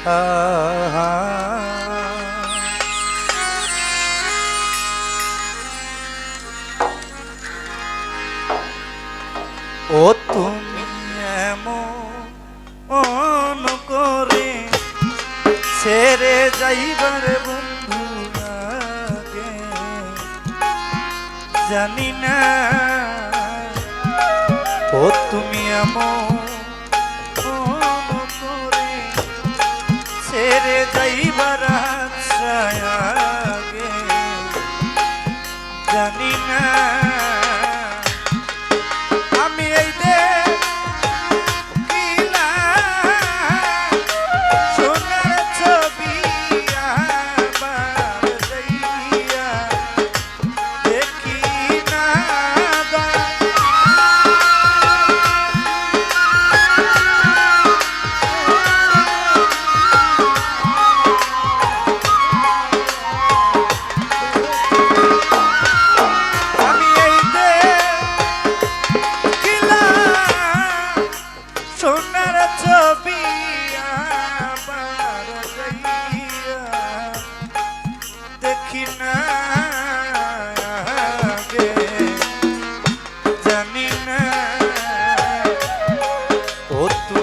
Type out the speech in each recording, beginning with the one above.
ও তুমি এমন করে ছেড়ে যাইবার বন্ধু জানি না। ও তুমি এমন ছেড়ে যাইবার আশায় ও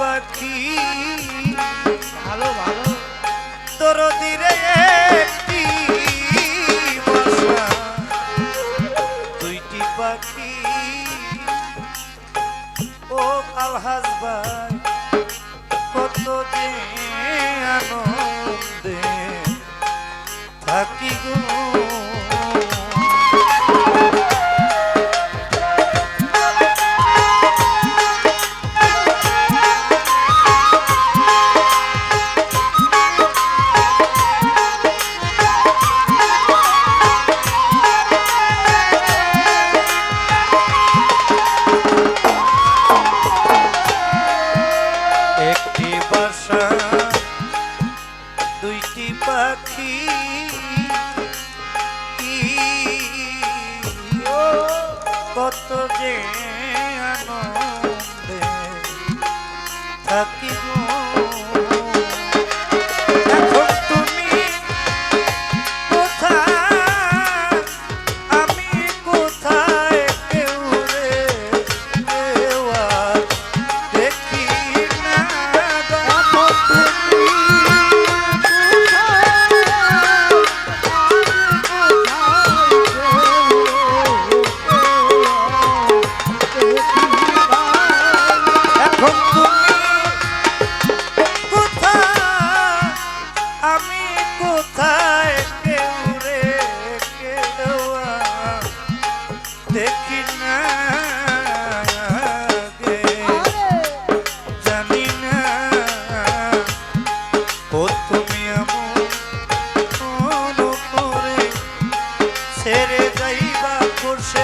পাখি। ভালো ভালো। তোর একটি বাসা দুইটি পাখি। ও আলহাজ ভাই কত যে আনন্দে থাকি গো। বাসা দুইটি পাখি কত যে আনন্দে থাকি ছেড়ে যাইবা খুরশে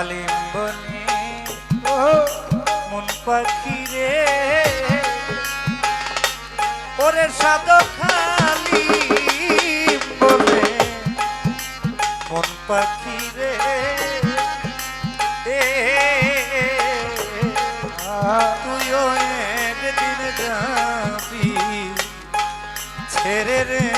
হালিম বনে মন পাখি রে ওরে সাদ খালি বলে মন পাখি রে যাবি ছেড়ে রে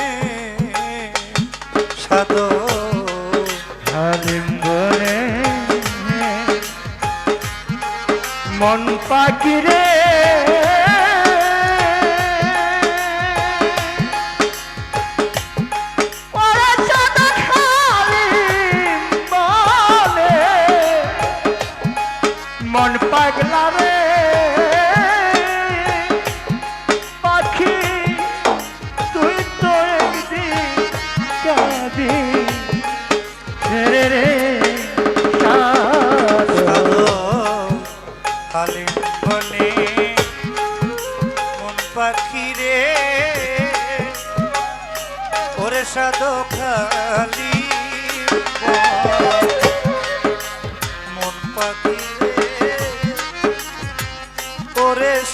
পাগলা পাখি, তুই তো একদিন যাবি রে হালিম বনে মন পাখি রে। ওরে সাদ খালি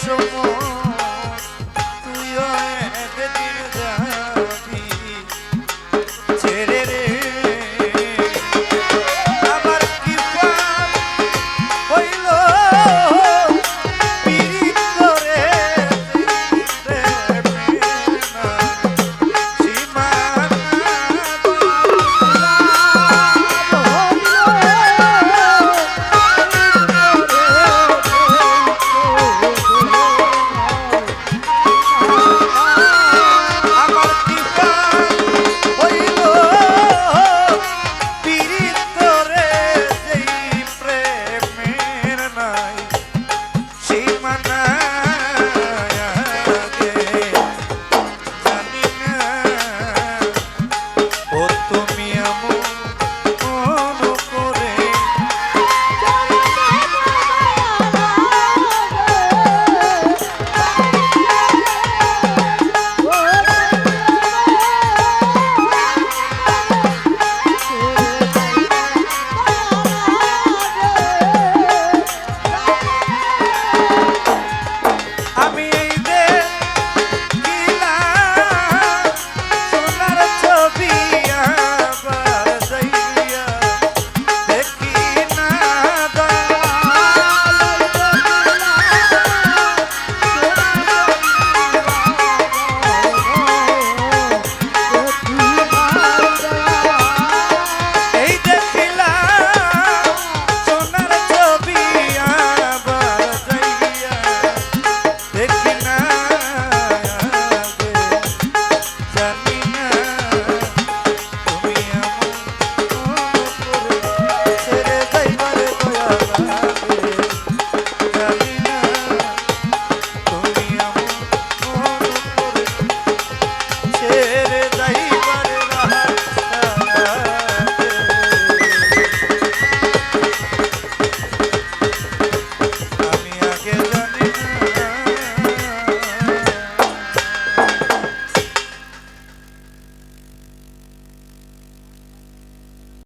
সময়